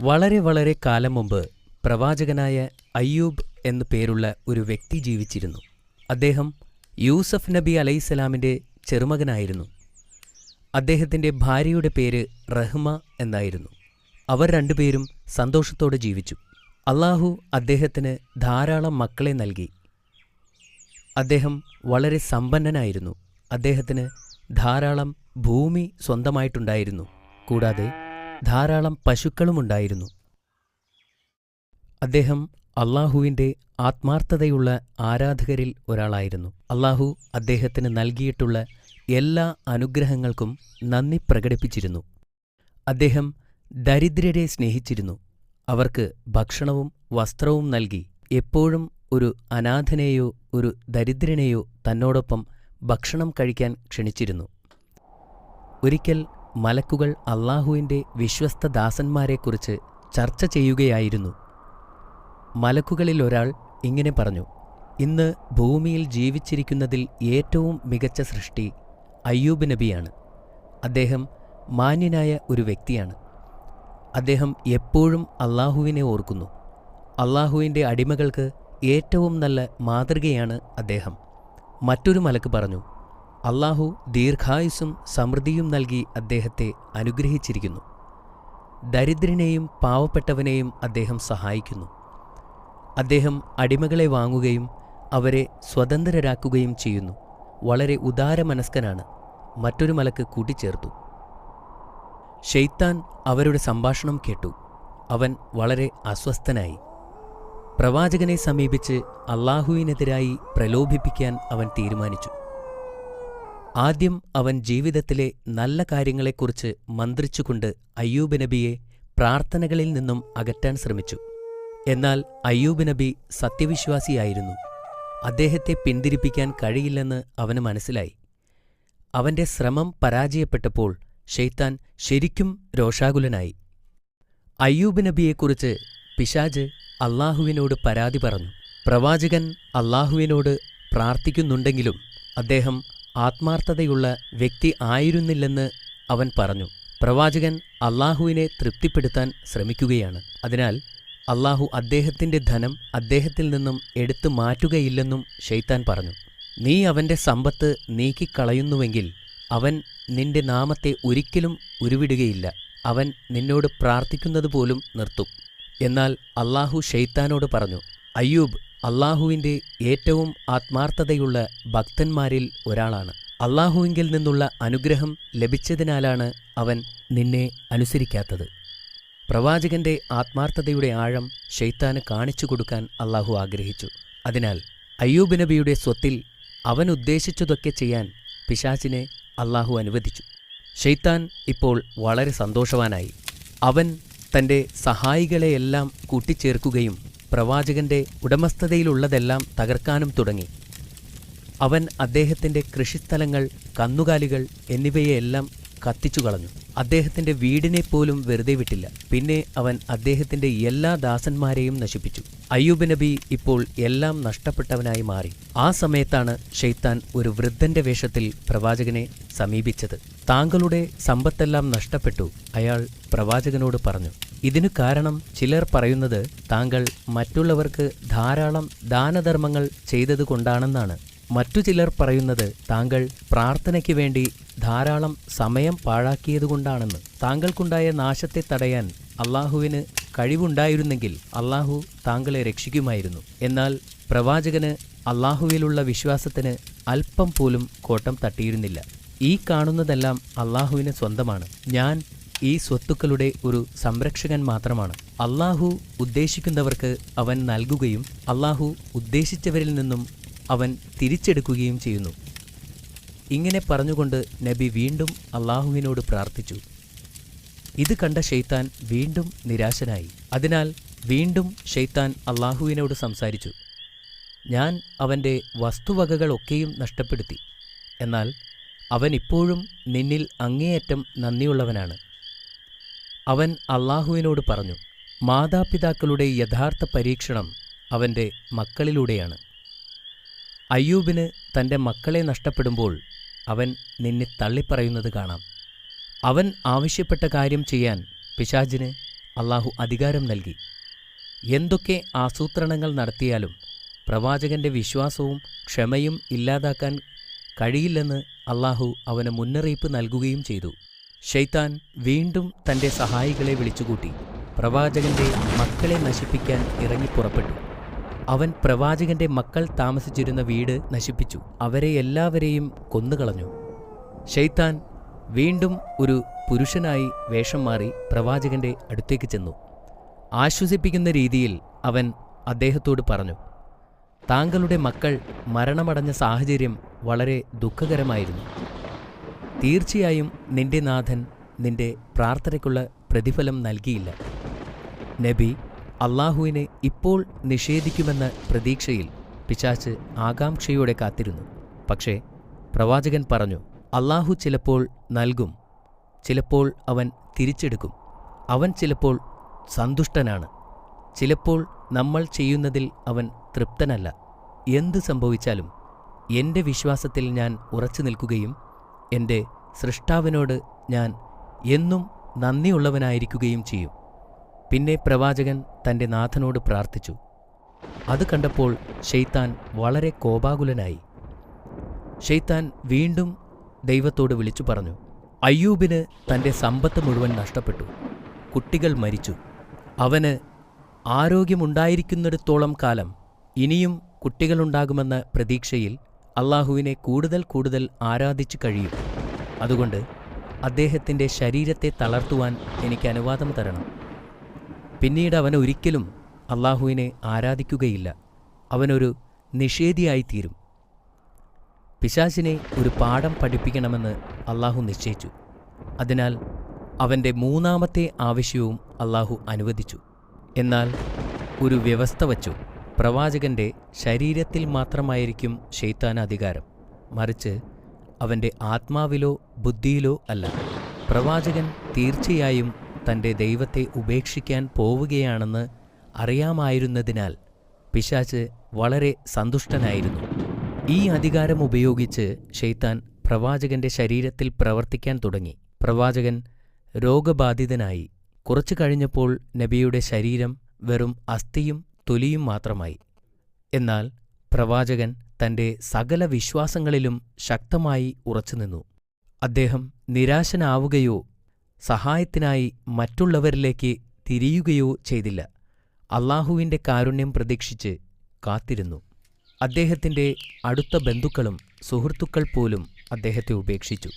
വളരെ വളരെ കാലം മുമ്പ് പ്രവാചകനായ അയ്യൂബ് എന്നു പേരുള്ള ഒരു വ്യക്തി ജീവിച്ചിരുന്നു. അദ്ദേഹം യൂസഫ് നബി അലൈസലാമിന്റെ ചെറുമകനായിരുന്നു. അദ്ദേഹത്തിന്റെ ഭാര്യയുടെ പേര് റഹ്മ എന്നായിരുന്നു. അവർ രണ്ടുപേരും സന്തോഷത്തോടെ ജീവിച്ചു. അള്ളാഹു അദ്ദേഹത്തിന് ധാരാളം മക്കളെ നൽകി. അദ്ദേഹം വളരെ സമ്പന്നനായിരുന്നു. അദ്ദേഹത്തിന് ധാരാളം ഭൂമി സ്വന്തമായിട്ടുണ്ടായിരുന്നു. കൂടാതെ ധാരാളം പശുക്കളുമുണ്ടായിരുന്നു. അദ്ദേഹം അള്ളാഹുവിന്റെ ആത്മാർത്ഥതയുള്ള ആരാധകരിൽ ഒരാളായിരുന്നു. അള്ളാഹു അദ്ദേഹത്തിന് നൽകിയിട്ടുള്ള എല്ലാ അനുഗ്രഹങ്ങൾക്കും നന്ദി പ്രകടിപ്പിച്ചിരുന്നു. അദ്ദേഹം ദരിദ്രരെ സ്നേഹിച്ചിരുന്നു. അവർക്ക് ഭക്ഷണവും വസ്ത്രവും നൽകി. എപ്പോഴും ഒരു അനാഥനെയോ ഒരു ദരിദ്രനെയോ തന്നോടൊപ്പം ഭക്ഷണം കഴിക്കാൻ ക്ഷണിച്ചിരുന്നു. ഒരിക്കൽ മലക്കുകൾ അള്ളാഹുവിന്റെ വിശ്വസ്ത ദാസന്മാരെക്കുറിച്ച് ചർച്ച ചെയ്യുകയായിരുന്നു. മലക്കുകളിൽ ഒരാൾ ഇങ്ങനെ പറഞ്ഞു ഇന്ന് ഭൂമിയിൽ ജീവിച്ചിരിക്കുന്നതിൽ ഏറ്റവും മികച്ച സൃഷ്ടി അയ്യൂബ് നബിയാണ്. അദ്ദേഹം മാന്യനായ ഒരു വ്യക്തിയാണ്. അദ്ദേഹം എപ്പോഴും അള്ളാഹുവിനെ ഓർക്കുന്നു. അള്ളാഹുവിന്റെ അടിമകൾക്ക് ഏറ്റവും നല്ല മാതൃകയാണ് അദ്ദേഹം. മറ്റൊരു മലക്ക് പറഞ്ഞു അള്ളാഹു ദീർഘായുസ്സും സമൃദ്ധിയും നൽകി അദ്ദേഹത്തെ അനുഗ്രഹിച്ചിരിക്കുന്നു. ദരിദ്രനെയും പാവപ്പെട്ടവനെയും അദ്ദേഹം സഹായിക്കുന്നു. അദ്ദേഹം അടിമകളെ വാങ്ങുകയും അവരെ സ്വതന്ത്രരാക്കുകയും ചെയ്യുന്നു. വളരെ ഉദാരമനസ്കനാണ്. മറ്റൊരു മലക്ക് കൂട്ടിച്ചേർത്തു. ഷെയ്ത്താൻ അവരുടെ സംഭാഷണം കേട്ടു. അവൻ വളരെ അസ്വസ്ഥനായി. പ്രവാചകനെ സമീപിച്ച് അള്ളാഹുവിനെതിരായി പ്രലോഭിപ്പിക്കാൻ അവൻ തീരുമാനിച്ചു. ആദ്യം അവൻ ജീവിതത്തിലെ നല്ല കാര്യങ്ങളെക്കുറിച്ച് മന്ത്രിച്ചുകൊണ്ട് അയ്യൂബ് നബിയെ പ്രാർത്ഥനകളിൽ നിന്നും അകറ്റാൻ ശ്രമിച്ചു. എന്നാൽ അയ്യൂബ് നബി സത്യവിശ്വാസിയായിരുന്നു. അദ്ദേഹത്തെ പിന്തിരിപ്പിക്കാൻ കഴിയില്ലെന്ന് അവന് മനസ്സിലായി. അവന്റെ ശ്രമം പരാജയപ്പെട്ടപ്പോൾ ഷെയ്ത്താൻ ശരിക്കും രോഷാകുലനായി. അയ്യൂബ് നബിയെക്കുറിച്ച് പിശാജ് അള്ളാഹുവിനോട് പരാതി പറഞ്ഞു. പ്രവാചകൻ അള്ളാഹുവിനോട് പ്രാർത്ഥിക്കുന്നുണ്ടെങ്കിലും അദ്ദേഹം ആത്മാർത്ഥതയുള്ള വ്യക്തി ആയിരുന്നില്ലെന്ന് അവൻ പറഞ്ഞു. പ്രവാചകൻ അള്ളാഹുവിനെ തൃപ്തിപ്പെടുത്താൻ ശ്രമിക്കുകയാണ്. അതിനാൽ അള്ളാഹു അദ്ദേഹത്തിന്റെ ധനം അദ്ദേഹത്തിൽ നിന്നും എടുത്തു മാറ്റുകയില്ലെന്നും ഷെയ്ത്താൻ പറഞ്ഞു. നീ അവന്റെ സമ്പത്ത് നീക്കിക്കളയുന്നുവെങ്കിൽ അവൻ നിന്റെ നാമത്തെ ഒരിക്കലും ഉരുവിടുകയില്ല. അവൻ നിന്നോട് പ്രാർത്ഥിക്കുന്നതുപോലും നിർത്തും. എന്നാൽ അള്ളാഹു ഷെയ്ത്താനോട് പറഞ്ഞു അയ്യൂബ് അള്ളാഹുവിന്റെ ഏറ്റവും ആത്മാർത്ഥതയുള്ള ഭക്തന്മാരിൽ ഒരാളാണ്. അള്ളാഹുവിങ്കിൽ നിന്നുള്ള അനുഗ്രഹം ലഭിച്ചതിനാലാണ് അവൻ നിന്നെ അനുസരിക്കാത്തത്. പ്രവാചകന്റെ ആത്മാർത്ഥതയുടെ ആഴം ഷെയ്ത്താന് കാണിച്ചു കൊടുക്കാൻ അള്ളാഹു ആഗ്രഹിച്ചു. അതിനാൽ അയ്യൂബ് നബിയുടെ സ്വത്തിൽ അവൻ ഉദ്ദേശിച്ചതൊക്കെ ചെയ്യാൻ പിശാചിനെ അള്ളാഹു അനുവദിച്ചു. ഷെയ്ത്താൻ ഇപ്പോൾ വളരെ സന്തോഷവാനായി. അവൻ തന്റെ സഹായികളെയെല്ലാം കൂട്ടിച്ചേർക്കുകയും പ്രവാചകന്റെ ഉടമസ്ഥതയിലുള്ളതെല്ലാം തകർക്കാനും തുടങ്ങി. അവൻ അദ്ദേഹത്തിന്റെ കൃഷിസ്ഥലങ്ങൾ കന്നുകാലികൾ എന്നിവയെല്ലാം കത്തിച്ചു കളഞ്ഞു. അദ്ദേഹത്തിന്റെ വീടിനെ പോലും വെറുതെ വിട്ടില്ല. പിന്നെ അവൻ അദ്ദേഹത്തിന്റെ എല്ലാ ദാസന്മാരെയും നശിപ്പിച്ചു. അയ്യൂബ് നബി ഇപ്പോൾ എല്ലാം നഷ്ടപ്പെട്ടവനായി മാറി. ആ സമയത്താണ് ഷെയ്ത്താൻ ഒരു വൃദ്ധന്റെ വേഷത്തിൽ പ്രവാചകനെ സമീപിച്ചത്. താങ്കളുടെ സമ്പത്തെല്ലാം നഷ്ടപ്പെട്ടു അയാൾ പ്രവാചകനോട് പറഞ്ഞു. ഇതിനു കാരണം ചിലർ പറയുന്നത് താങ്കൾ മറ്റുള്ളവർക്ക് ധാരാളം ദാനധർമ്മങ്ങൾ ചെയ്തതുകൊണ്ടാണെന്നാണ്. മറ്റു ചിലർ പറയുന്നത് താങ്കൾ പ്രാർത്ഥനയ്ക്ക് വേണ്ടി ധാരാളം സമയം പാഴാക്കിയതുകൊണ്ടാണെന്ന്. താങ്കൾക്കുണ്ടായ നാശത്തെ തടയാൻ അള്ളാഹുവിന് കഴിവുണ്ടായിരുന്നെങ്കിൽ അള്ളാഹു താങ്കളെ രക്ഷിക്കുമായിരുന്നു. എന്നാൽ പ്രവാചകന് അള്ളാഹുവിലുള്ള വിശ്വാസത്തിന് അല്പം പോലും കോട്ടം തട്ടിയിരുന്നില്ല. ഈ കാണുന്നതെല്ലാം അള്ളാഹുവിന് സ്വന്തമാണ്. ഞാൻ ഈ സ്വത്തുക്കളുടെ ഒരു സംരക്ഷകൻ മാത്രമാണ്. അള്ളാഹു ഉദ്ദേശിക്കുന്നവർക്ക് അവൻ നൽകുകയും അള്ളാഹു ഉദ്ദേശിച്ചവരിൽ നിന്നും അവൻ തിരിച്ചെടുക്കുകയും ചെയ്യുന്നു. ഇങ്ങനെ പറഞ്ഞുകൊണ്ട് നബി വീണ്ടും അള്ളാഹുവിനോട് പ്രാർത്ഥിച്ചു. ഇത് കണ്ട ഷെയ്ത്താൻ വീണ്ടും നിരാശനായി. അതിനാൽ വീണ്ടും ഷെയ്ത്താൻ അള്ളാഹുവിനോട് സംസാരിച്ചു. ഞാൻ അവന്റെ വസ്തുവകകളൊക്കെയും നഷ്ടപ്പെടുത്തി. എന്നാൽ അവൻ ഇപ്പോഴും നിന്നിൽ അങ്ങേയറ്റം നന്ദിയുള്ളവനാണ്. അവൻ അള്ളാഹുവിനോട് പറഞ്ഞു മാതാപിതാക്കളുടെ യഥാർത്ഥ പരീക്ഷണം അവന്റെ മക്കളിലൂടെയാണ്. അയ്യൂബിന് തന്റെ മക്കളെ നഷ്ടപ്പെടുമ്പോൾ അവൻ നിന്നെ തള്ളിപ്പറയുന്നത് കാണാം. അവൻ ആവശ്യപ്പെട്ട കാര്യം ചെയ്യാൻ പിശാജിന് അള്ളാഹു അധികാരം നൽകി. എന്തൊക്കെ ആസൂത്രണങ്ങൾ നടത്തിയാലും പ്രവാചകന്റെ വിശ്വാസവും ക്ഷമയും ഇല്ലാതാക്കാൻ കഴിയില്ലെന്ന് അള്ളാഹു അവന് മുന്നറിയിപ്പ് നൽകുകയും ചെയ്തു. ഷെയ്ത്താൻ വീണ്ടും തന്റെ സഹായികളെ വിളിച്ചുകൂട്ടി. പ്രവാചകന്റെ മക്കളെ നശിപ്പിക്കാൻ ഇറങ്ങിപ്പുറപ്പെട്ടു അവൻ പ്രവാചകന്റെ മക്കൾ താമസിച്ചിരുന്ന വീട് നശിപ്പിച്ചു. അവരെ എല്ലാവരെയും കൊന്നുകളഞ്ഞു. ഷെയ്ത്താൻ വീണ്ടും ഒരു പുരുഷനായി വേഷം മാറി പ്രവാചകന്റെ അടുത്തേക്ക് ചെന്നു. ആശ്വസിപ്പിക്കുന്ന രീതിയിൽ അവൻ അദ്ദേഹത്തോട് പറഞ്ഞു താങ്കളുടെ മക്കൾ മരണമടഞ്ഞ സാഹചര്യം വളരെ ദുഃഖകരമായിരുന്നു. തീർച്ചയായും നിന്റെ നാഥൻ നിന്റെ പ്രാർത്ഥനയ്ക്കുള്ള പ്രതിഫലം നൽകിയില്ല. നബി അള്ളാഹുവിനെ ഇപ്പോൾ നിഷേധിക്കുമെന്ന പ്രതീക്ഷയിൽ പിശാച്ച് ആകാംക്ഷയോടെ കാത്തിരുന്നു. പക്ഷേ പ്രവാചകൻ പറഞ്ഞു അള്ളാഹു ചിലപ്പോൾ നൽകും ചിലപ്പോൾ അവൻ തിരിച്ചെടുക്കും. അവൻ ചിലപ്പോൾ സന്തുഷ്ടനാണ്. ചിലപ്പോൾ നമ്മൾ ചെയ്യുന്നതിൽ അവൻ തൃപ്തനല്ല. എന്ത് സംഭവിച്ചാലും എന്റെ വിശ്വാസത്തിൽ ഞാൻ ഉറച്ചു നിൽക്കുകയും എന്റെ സൃഷ്ടാവിനോട് ഞാൻ എന്നും നന്ദിയുള്ളവനായിരിക്കുകയും ചെയ്യും. പിന്നെ പ്രവാചകൻ തന്റെ നാഥനോട് പ്രാർത്ഥിച്ചു. അത് കണ്ടപ്പോൾ ഷെയ്ത്താൻ വളരെ കോപാകുലനായി. ഷെയ്ത്താൻ വീണ്ടും ദൈവത്തോട് വിളിച്ചു പറഞ്ഞു. അയ്യൂബിന് തന്റെ സമ്പത്ത് മുഴുവൻ നഷ്ടപ്പെട്ടു. കുട്ടികൾ മരിച്ചു. അവന് ആരോഗ്യമുണ്ടായിരിക്കുന്നിടത്തോളം കാലം ഇനിയും കുട്ടികളുണ്ടാകുമെന്ന പ്രതീക്ഷയിൽ അള്ളാഹുവിനെ കൂടുതൽ കൂടുതൽ ആരാധിച്ചു കഴിയും. അതുകൊണ്ട് അദ്ദേഹത്തിന്റെ ശരീരത്തെ തളർത്തുവാൻ എനിക്ക് അനുവാദം തരണം. പിന്നീട് അവൻ ഒരിക്കലും അള്ളാഹുവിനെ ആരാധിക്കുകയില്ല. അവനൊരു നിഷേധിയായിത്തീരും. പിശാചിനെ ഒരു പാഠം പഠിപ്പിക്കണമെന്ന് അള്ളാഹു നിശ്ചയിച്ചു. അതിനാൽ അവന്റെ മൂന്നാമത്തെ ആവശ്യവും അള്ളാഹു അനുവദിച്ചു. എന്നാൽ ഒരു വ്യവസ്ഥ വച്ചു. പ്രവാചകന്റെ ശരീരത്തിൽ മാത്രമായിരിക്കും ഷെയ്ത്താൻ അധികാരം. മറിച്ച് അവന്റെ ആത്മാവിലോ ബുദ്ധിയിലോ അല്ല. പ്രവാചകൻ തീർച്ചയായും തന്റെ ദൈവത്തെ ഉപേക്ഷിക്കാൻ പോവുകയാണെന്ന് അറിയാമായിരുന്നതിനാൽ പിശാച്ച് വളരെ സന്തുഷ്ടനായിരുന്നു. ഈ അധികാരം ഉപയോഗിച്ച് ഷെയ്ത്താൻ പ്രവാചകന്റെ ശരീരത്തിൽ പ്രവർത്തിക്കാൻ തുടങ്ങി. പ്രവാചകൻ രോഗബാധിതനായി. കുറച്ചു കഴിഞ്ഞപ്പോൾ നബിയുടെ ശരീരം വെറും അസ്ഥിയും തൊലിയും മാത്രമായി. എന്നാൽ പ്രവാചകൻ തന്റെ സകല വിശ്വാസങ്ങളിലും ശക്തമായി ഉറച്ചുനിന്നു. അദ്ദേഹം നിരാശനാവുകയോ സഹായത്തിനായി മറ്റുള്ളവരിലേക്ക് തിരിയുകയോ ചെയ്തില്ല. അള്ളാഹുവിന്റെ കാരുണ്യം പ്രതീക്ഷിച്ച് കാത്തിരുന്നു. അദ്ദേഹത്തിന്റെ അടുത്ത ബന്ധുക്കളും സുഹൃത്തുക്കൾ പോലും അദ്ദേഹത്തെ ഉപേക്ഷിച്ചു.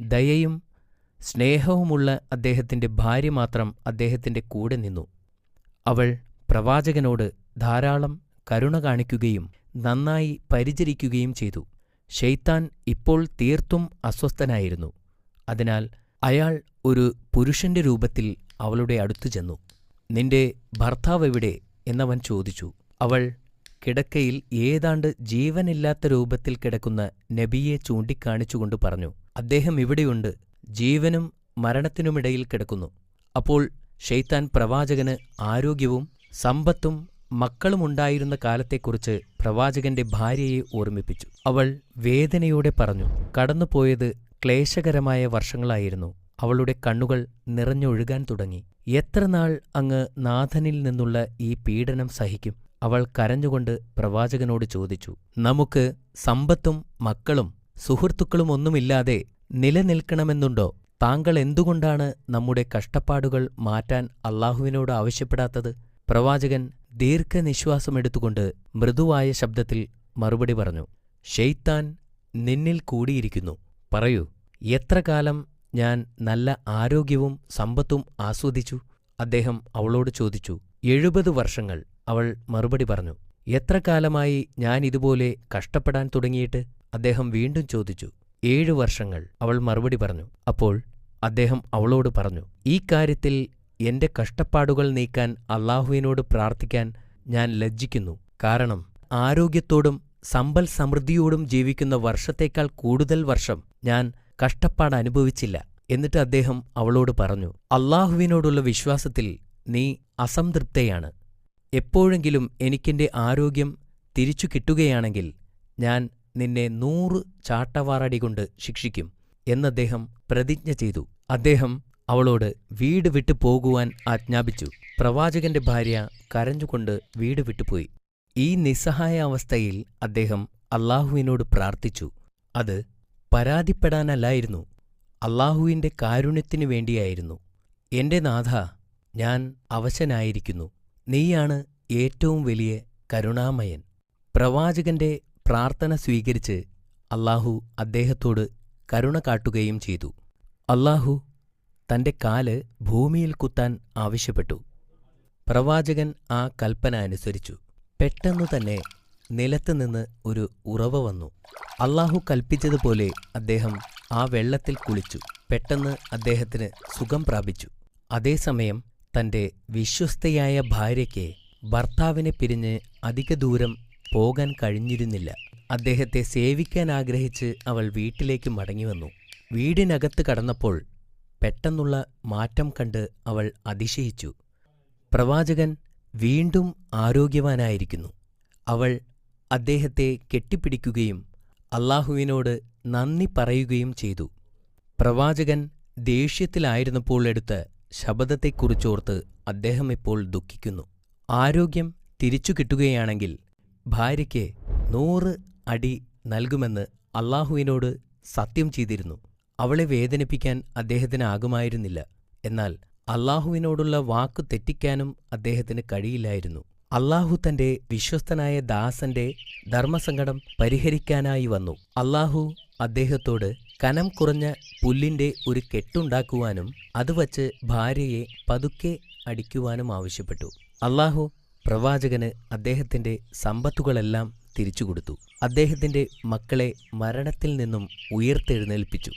ദയയും സ്നേഹവുമുള്ള അദ്ദേഹത്തിന്റെ ഭാര്യ മാത്രം അദ്ദേഹത്തിന്റെ കൂടെ നിന്നു. അവൾ പ്രവാചകനോട് ധാരാളം കരുണ കാണിക്കുകയും നന്നായി പരിചരിക്കുകയും ചെയ്തു. ഷെയ്ത്താൻ ഇപ്പോൾ തീർത്തും അസ്വസ്ഥനായിരുന്നു. അതിനാൽ അയാൾ ഒരു പുരുഷന്റെ രൂപത്തിൽ അവളുടെ അടുത്തു ചെന്നു. നിന്റെ ഭർത്താവ് എവിടെ? എന്നവൻ ചോദിച്ചു. അവൾ കിടക്കയിൽ ഏതാണ്ട് ജീവനില്ലാത്ത രൂപത്തിൽ കിടക്കുന്ന നബിയെ ചൂണ്ടിക്കാണിച്ചുകൊണ്ട് പറഞ്ഞു. അദ്ദേഹം ഇവിടെയുണ്ട്. ജീവനും മരണത്തിനുമിടയിൽ കിടക്കുന്നു. അപ്പോൾ ഷെയ്ത്താൻ പ്രവാചകന് ആരോഗ്യവും സമ്പത്തും മക്കളുമുണ്ടായിരുന്ന കാലത്തെക്കുറിച്ച് പ്രവാചകന്റെ ഭാര്യയെ ഓർമ്മിപ്പിച്ചു. അവൾ വേദനയോടെ പറഞ്ഞു കടന്നുപോയത് ക്ലേശകരമായ വർഷങ്ങളായിരുന്നു. അവളുടെ കണ്ണുകൾ നിറഞ്ഞൊഴുകാൻ തുടങ്ങി. എത്രനാൾ അങ്ങ് നാഥനിൽ നിന്നുള്ള ഈ പീഡനം സഹിക്കും? അവൾ കരഞ്ഞുകൊണ്ട് പ്രവാചകനോട് ചോദിച്ചു നമുക്ക് സമ്പത്തും മക്കളും സുഹൃത്തുക്കളും ഒന്നുമില്ലാതെ നിലനിൽക്കണമെന്നുണ്ടോ? താങ്കൾ എന്തുകൊണ്ടാണ് നമ്മുടെ കഷ്ടപ്പാടുകൾ മാറ്റാൻ അള്ളാഹുവിനോട് ആവശ്യപ്പെടാത്തത്? പ്രവാചകൻ ദീർഘനിശ്വാസമെടുത്തുകൊണ്ട് മൃദുവായ ശബ്ദത്തിൽ മറുപടി പറഞ്ഞു ഷെയ്ത്താൻ നിന്നിൽ കൂടിയിരിക്കുന്നു. പറയൂ എത്ര കാലം ഞാൻ നല്ല ആരോഗ്യവും സമ്പത്തും ആസ്വദിച്ചു? അദ്ദേഹം അവളോട് ചോദിച്ചു എഴുപത് വർഷങ്ങൾ. അവൾ മറുപടി പറഞ്ഞു എത്ര കാലമായി ഞാൻ ഇതുപോലെ കഷ്ടപ്പെടാൻ തുടങ്ങിയിട്ട്? അദ്ദേഹം വീണ്ടും ചോദിച്ചു ഏഴു വർഷങ്ങൾ അവൾ മറുപടി പറഞ്ഞു. അപ്പോൾ അദ്ദേഹം അവളോട് പറഞ്ഞു ഈ കാര്യത്തിൽ എന്റെ കഷ്ടപ്പാടുകൾ നീക്കാൻ അള്ളാഹുവിനോട് പ്രാർത്ഥിക്കാൻ ഞാൻ ലജ്ജിക്കുന്നു. കാരണം ആരോഗ്യത്തോടും സമ്പൽ സമൃദ്ധിയോടും ജീവിക്കുന്ന വർഷത്തേക്കാൾ കൂടുതൽ വർഷം ഞാൻ കഷ്ടപ്പാട് അനുഭവിച്ചില്ല. എന്നിട്ട് അദ്ദേഹം അവളോട് പറഞ്ഞു അള്ളാഹുവിനോടുള്ള വിശ്വാസത്തിൽ നീ അസംതൃപ്തയാണ്. എപ്പോഴെങ്കിലും എനിക്കെന്റെ ആരോഗ്യം തിരിച്ചു കിട്ടുകയാണെങ്കിൽ ഞാൻ നിന്നെ നൂറ് ചാട്ടവാറടി കൊണ്ട് ശിക്ഷിക്കും എന്നദ്ദേഹം പ്രതിജ്ഞ ചെയ്തു. അദ്ദേഹം അവളോട് വീട് വിട്ടു പോകുവാൻ ആജ്ഞാപിച്ചു. പ്രവാചകന്റെ ഭാര്യ കരഞ്ഞുകൊണ്ട് വീട് വിട്ടുപോയി ഈ നിസ്സഹായ അവസ്ഥയിൽ അദ്ദേഹം അള്ളാഹുവിനോട് പ്രാർത്ഥിച്ചു. അത് പരാതിപ്പെടാനല്ലായിരുന്നു. അള്ളാഹുവിന്റെ കാരുണ്യത്തിനു വേണ്ടിയായിരുന്നു. എന്റെ നാഥ ഞാൻ അവശനായിരിക്കുന്നു. നീയാണ് ഏറ്റവും വലിയ കരുണാമയൻ. പ്രവാചകന്റെ പ്രാർത്ഥന സ്വീകരിച്ച് അള്ളാഹു അദ്ദേഹത്തോട് കരുണ കാട്ടുകയും ചെയ്തു. അല്ലാഹു തന്റെ കാൽ ഭൂമിയിൽ കുത്താൻ ആവശ്യപ്പെട്ടു. പ്രവാചകൻ ആ കൽപ്പന അനുസരിച്ചു. പെട്ടെന്നു തന്നെ നിലത്തുനിന്ന് ഒരു ഉറവ വന്നു. അള്ളാഹു കൽപ്പിച്ചതുപോലെ അദ്ദേഹം ആ വെള്ളത്തിൽ കുളിച്ചു. പെട്ടെന്ന് അദ്ദേഹത്തിന് സുഖം പ്രാപിച്ചു. അതേസമയം തന്റെ വിശ്വസ്തയായ ഭാര്യയ്ക്ക് ഭർത്താവിനെ പിരിഞ്ഞ് അധിക ദൂരം പോകാൻ കഴിഞ്ഞിരുന്നില്ല. അദ്ദേഹത്തെ സേവിക്കാൻ ആഗ്രഹിച്ച് അവൾ വീട്ടിലേക്ക് മടങ്ങിവന്നു വീടിനകത്ത് കടന്നപ്പോൾ പെട്ടെന്നുള്ള മാറ്റം കണ്ട് അവൾ അതിശയിച്ചു. പ്രവാചകൻ വീണ്ടും ആരോഗ്യവാനായിരിക്കുന്നു. അവൾ അദ്ദേഹത്തെ കെട്ടിപ്പിടിക്കുകയും അള്ളാഹുവിനോട് നന്ദി പറയുകയും ചെയ്തു. പ്രവാചകൻ ദേഷ്യത്തിലായിരുന്നപ്പോൾ എടുത്ത ശബദത്തെക്കുറിച്ചോർത്ത് അദ്ദേഹം ഇപ്പോൾ ദുഃഖിക്കുന്നു. ആരോഗ്യം തിരിച്ചു കിട്ടുകയാണെങ്കിൽ ഭാര്യയ്ക്ക് നൂറ് അടി നൽകുമെന്ന് അള്ളാഹുവിനോട് സത്യം ചെയ്തിരുന്നു. അവളെ വേദനിപ്പിക്കാൻ അദ്ദേഹത്തിനാകുമായിരുന്നില്ല. എന്നാൽ അള്ളാഹുവിനോടുള്ള വാക്കു തെറ്റിക്കാനും അദ്ദേഹത്തിന് കഴിയില്ലായിരുന്നു. അള്ളാഹു തന്റെ വിശ്വസ്തനായ ദാസന്റെ ധർമ്മസങ്കടം പരിഹരിക്കാനായി വന്നു. അള്ളാഹു അദ്ദേഹത്തോട് കനം കുറഞ്ഞ പുല്ലിന്റെ ഒരു കെട്ടുണ്ടാക്കുവാനും അത് വച്ച് ഭാര്യയെ പതുക്കെ അടിക്കുവാനും ആവശ്യപ്പെട്ടു. അള്ളാഹു പ്രവാചകന് അദ്ദേഹത്തിന്റെ സമ്പത്തുകളെല്ലാം തിരിച്ചുകൊടുത്തു. അദ്ദേഹത്തിന്റെ മക്കളെ മരണത്തിൽ നിന്നും ഉയർത്തെഴുന്നേൽപ്പിച്ചു.